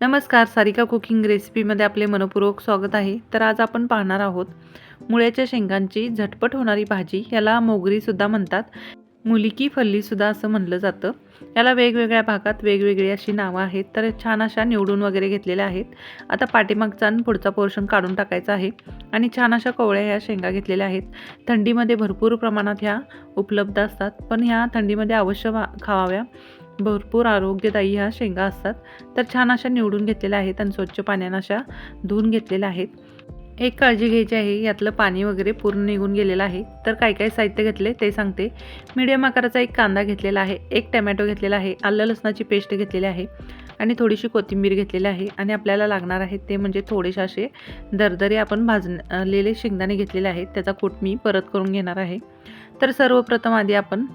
नमस्कार सारिका कुकिंग रेसिपीमध्ये आपले मनपूर्वक स्वागत आहे. तर आज आपण पाहणार आहोत मुळ्याच्या शेंगांची झटपट होणारी भाजी याला मोगरीसुद्धा म्हणतात. मुलिकी फल्लीसुद्धा असं म्हणलं जातं. याला वेगवेगळ्या भागात वेगवेगळी अशी नावं आहेत तर छान अशा निवडून वगैरे घेतलेल्या आहेत. आता पाठीमागचा आणि पुढचा पोर्शन काढून टाकायचा आहे. आणि छान अशा कोवळ्या ह्या शेंगा घेतलेल्या आहेत. थंडीमध्ये भरपूर प्रमाणात ह्या उपलब्ध असतात. पण ह्या थंडीमध्ये अवश्य खावाव्या. भरपूर आरोग्यदायी ह्या शेंगा असतात. तर छान अशा निवडून घेतलेल्या आहेत आणि स्वच्छ पाण्यानं अशा धुवून घेतलेल्या आहेत. एक काळजी घ्यायची आहे यातलं पाणी वगैरे पूर्ण निघून गेलेलं आहे. तर काय काय साहित्य घेतले ते सांगते. मीडियम आकाराचा एक कांदा घेतलेला आहे एक टमॅटो घेतलेला आहे आलं लसणाची पेस्ट घेतलेली आहे आणि थोडीशी कोथिंबीर घेतलेली आहे आणि आपल्याला लागणार आहे ते म्हणजे थोडेसे असे दरदरे आपण भाजलेले शेंगदाणे घेतलेले आहेत त्याचा कूट मी परत करून घेणार आहे. तर सर्वप्रथम आधी आपण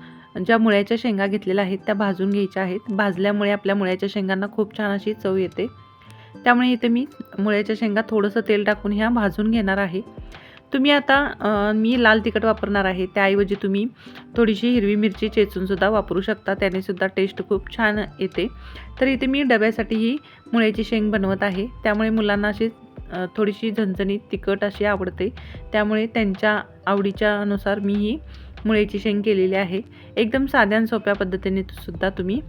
ज्या मुळ्याच्या शेंगा घेतलेल्या आहेत त्या भाजून घ्यायच्या आहेत. भाजल्यामुळे आपल्या मुळ्याच्या शेंगांना खूप छान अशी चव येते. त्यामुळे इथे मी मुळ्याच्या शेंगा थोडंसं तेल टाकून ह्या भाजून घेणार आहे. तुम्ही आता मी लाल तिखट वापरणार आहे. त्याऐवजी तुम्ही थोडीशी हिरवी मिरची चेचूनसुद्धा वापरू शकता. त्यानेसुद्धा टेस्ट खूप छान येते. तर इथे मी डब्यासाठी ही मुळ्याची शेंग बनवत आहे. त्यामुळे मुलांना अशी थोडीशी झणझणीत तिखट अशी आवडते. त्यामुळे त्यांच्या आवडीच्या अनुसार मी ही मुळ्याची शेंग केलेली आहे. एकदम साध्या आणि सोप्या पद्धतीने सुद्धा तुम्ही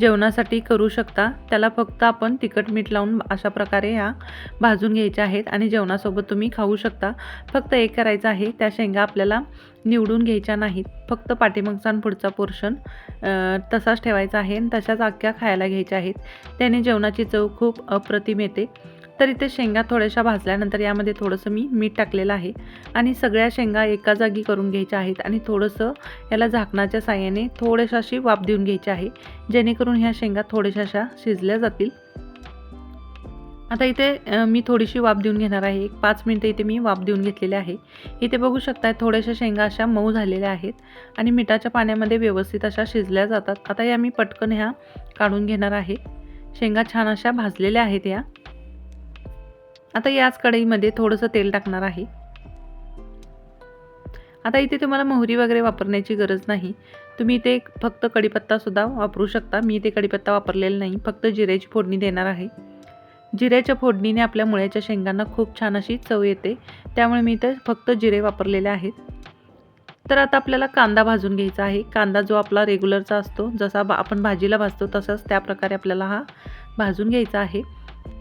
जेवणासाठी करू शकता. त्याला फक्त आपण तिखट मीठ लावून अशा प्रकारे ह्या भाजून घ्यायच्या आहेत आणि जेवणासोबत तुम्ही खाऊ शकता. फक्त एक करायचं आहे त्या शेंगा आपल्याला निवडून घ्यायच्या नाहीत. फक्त पाठीमागचा आणि पुढचा पोर्शन तसाच ठेवायचा आहे आणि तशाच अख्ख्या खायला घ्यायच्या आहेत. त्याने जेवणाची चव खूप अप्रतिम येते. तर इथे शेंगा थोड्याशा भाजल्यानंतर यामध्ये थोडंसं मी मीठ टाकलेलं आहे. आणि सगळ्या शेंगा एका जागी करून घ्यायच्या आहेत आणि थोडंसं याला झाकणाच्या साह्याने थोड्याशा अशी वाफ देऊन घ्यायची आहे जेणेकरून ह्या शेंगा थोड्याशा अशा शिजल्या जातील. आता इथे मी थोडीशी वाफ देऊन घेणार आहे. एक पाच मिनटं इथे मी वाफ देऊन घेतलेली आहे. इथे बघू शकताय थोड्याशा शेंगा अशा मऊ झालेल्या आहेत आणि मिठाच्या पाण्यामध्ये व्यवस्थित अशा शिजल्या जातात. आता या मी पटकन ह्या काढून घेणार आहे. शेंगा छान अशा भाजलेल्या आहेत या. आता याच कढईमध्ये थोडंसं तेल टाकणार आहे. आता इथे तुम्हाला मोहरी वगैरे वापरण्याची गरज नाही. तुम्ही इथे फक्त कढीपत्तासुद्धा वापरू शकता. मी इथे कढीपत्ता वापरलेला नाही. फक्त जिऱ्याची फोडणी देणार आहे. जिऱ्याच्या फोडणीने आपल्या मुळ्याच्या शेंगांना खूप छान अशी चव येते. त्यामुळे मी इथे फक्त जिरे वापरलेले आहेत. तर आता आपल्याला कांदा भाजून घ्यायचा आहे. कांदा जो आपला रेग्युलरचा असतो जसा बा आपण भाजीला भाजतो तसंच त्या प्रकारे आपल्याला हा भाजून घ्यायचा आहे.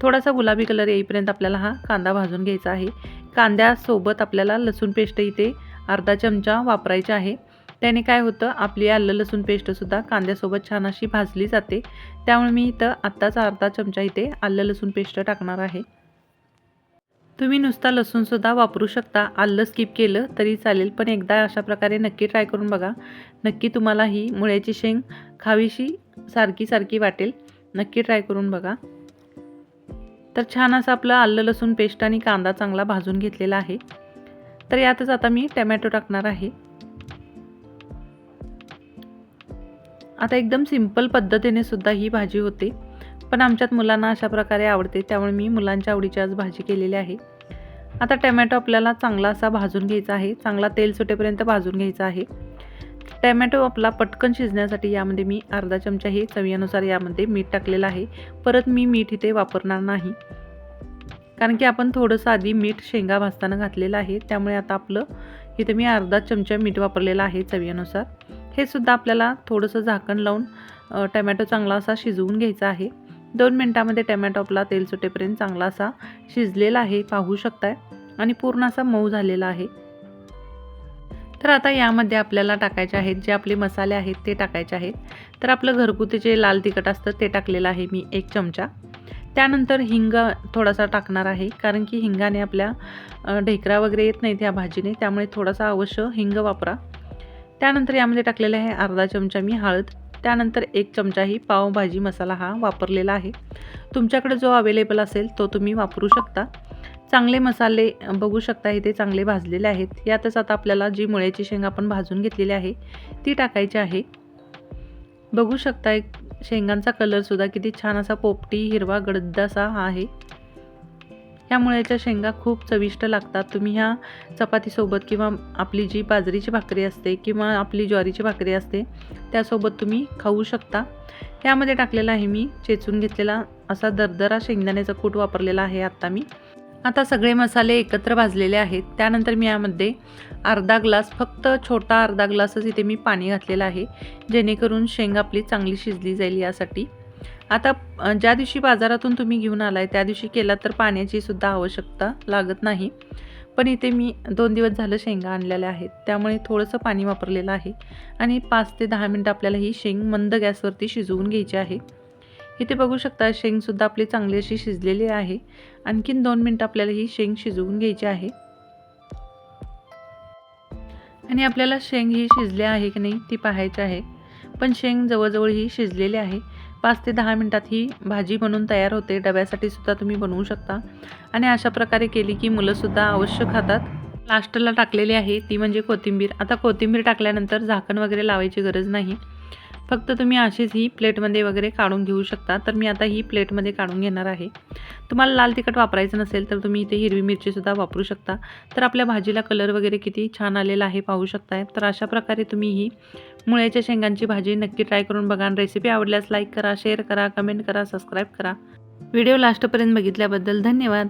थोडासा गुलाबी कलर येईपर्यंत आपल्याला हा कांदा भाजून घ्यायचा आहे. कांद्यासोबत आपल्याला लसूण पेस्ट इथे अर्धा चमचा वापरायचा आहे. त्याने काय होतं आपली आलं लसूण पेस्टसुद्धा कांद्यासोबत छान अशी भाजली जाते. त्यामुळे मी इथं आत्ताच अर्धा चमचा इथे आलं लसूण पेस्ट टाकणार आहे. तुम्ही नुसता लसूणसुद्धा वापरू शकता. आलं स्किप केलं तरी चालेल पण एकदा अशा प्रकारे नक्की ट्राय करून बघा. नक्की तुम्हाला ही मुळ्याची शेंग खावीशी सारखी सारखी वाटेल. नक्की ट्राय करून बघा. तर छान असं आपलं आलं लसूण पेस्ट आणि कांदा चांगला भाजून घेतलेला आहे. तर यातच आता मी टमॅटो टाकणार आहे. आता एकदम सिंपल पद्धतीने सुद्धा ही भाजी होते. पण आमच्यात मुलांना अशा प्रकारे आवडते त्यामुळे मी मुलांच्या आवडीची आज भाजी केलेली आहे. आता टमॅटो आपल्याला चांगला असा भाजून घ्यायचा आहे चांगला तेल सुटेपर्यंत भाजून घ्यायचा आहे. टॅमॅटो आपला पटकन शिजण्यासाठी यामध्ये मी अर्धा चमचा हे चवीनुसार यामध्ये मीठ टाकलेलं आहे. परत मी मीठ इथे वापरणार नाही. कारण की आपण थोडंसं आधी मीठ शेंगा भाजताना घातलेलं आहे. त्यामुळे आता आपलं इथे मी अर्धा चमचा मीठ वापरलेलं आहे चवीनुसार. हे सुद्धा आपल्याला थोडंसं झाकण लावून टमॅटो चांगला असा शिजवून घ्यायचा आहे. दोन मिनटामध्ये टमॅटो आपला तेल सुटेपर्यंत चांगला असा शिजलेला आहे. पाहू शकताय. आणि पूर्ण असा मऊ झालेला आहे. तर आता यामध्ये आपल्याला टाकायचे आहेत जे आपले मसाले आहेत ते टाकायचे आहेत. तर आपलं घरगुती जे लाल तिखट असतं ते टाकलेलं आहे मी एक चमचा. त्यानंतर हिंग थोडासा टाकणार आहे कारण की हिंगाने आपल्या ढेकरा वगैरे येत नाहीत ह्या भाजीने त्यामुळे थोडासा अवश्य हिंग वापरा. त्यानंतर यामध्ये टाकलेलं आहे अर्धा चमचा मी हळद. त्यानंतर एक चमचाही पावभाजी मसाला हा वापरलेला आहे. तुमच्याकडे जो अवेलेबल असेल तो तुम्ही वापरू शकता. चांगले मसाले बघू शकता इथे चांगले भाजलेले आहेत. यातच आता आपल्याला जी मुळ्याची शेंग आपण भाजून घेतलेली आहे ती टाकायची आहे. बघू शकता एक शेंगांचा कलरसुद्धा किती छान असा पोपटी हिरवा गडद असा हा आहे. ह्या मुळ्याच्या शेंगा खूप चविष्ट लागतात. तुम्ही ह्या चपातीसोबत किंवा आपली जी बाजरीची भाकरी असते किंवा आपली ज्वारीची भाकरी असते त्यासोबत तुम्ही खाऊ शकता. यामध्ये टाकलेला आहे मी चेचून घेतलेला असा दरदरा शेंगदाण्याचा कूट वापरलेला आहे आत्ता मी. आता सगळे मसाले एकत्र भाजलेले आहेत. त्यानंतर मी यामध्ये अर्धा ग्लास फक्त छोटा अर्धा ग्लासच इथे मी पाणी घातलेलं आहे. जेणेकरून शेंग आपली चांगली शिजली जाईल यासाठी. आता ज्या दिवशी बाजारातून तुम्ही घेऊन आलाय त्या दिवशी केला तर पाण्याची सुद्धा आवश्यकता लागत नाही. पण इथे मी दोन दिवस झालं शेंगा आणलेल्या आहेत. त्यामुळे थोडंसं पाणी वापरलेलं आहे. आणि पाच ते दहा मिनटं आपल्याला ही शेंग मंद गॅसवरती शिजवून घ्यायची आहे. इथे बघू शकता शेंगसुद्धा आपली चांगली अशी शिजलेली आहे. आणखीन दोन मिनटं आपल्याला ही शेंग शिजवून घ्यायची आहे. आणि आपल्याला शेंग ही शिजली आहे की नाही ती पाहायची आहे. पण शेंग जवळजवळ ही शिजलेली आहे. पाच ते दहा मिनटात ही भाजी बनून तयार होते. डब्यासाठी सुद्धा तुम्ही बनवू शकता. आणि अशा प्रकारे केली की मुलंसुद्धा अवश्य खातात. लास्टला टाकलेली आहे ती म्हणजे कोथिंबीर. आता कोथिंबीर टाकल्यानंतर झाकण वगैरे लावायची गरज नाही. फक्त तुम्ही अशीच ही प्लेटमध्ये वगैरे काढून घेऊ शकता. तर मी आता ही प्लेटमध्ये काढून घेणार आहे. तुम्हाला लाल तिखट वापरायचं नसेल तर तुम्ही इथे हिरवी मिरचीसुद्धा वापरू शकता. तर आपल्या भाजीला कलर वगैरे किती छान आलेला आहे पाहू शकताय. तर अशा प्रकारे तुम्ही ही मुळ्याच्या शेंगांची भाजी नक्की ट्राय करून बघा रेसिपी आवडल्यास लाईक करा शेअर करा कमेंट करा सबस्क्राईब करा. व्हिडिओ लास्टपर्यंत बघितल्याबद्दल धन्यवाद.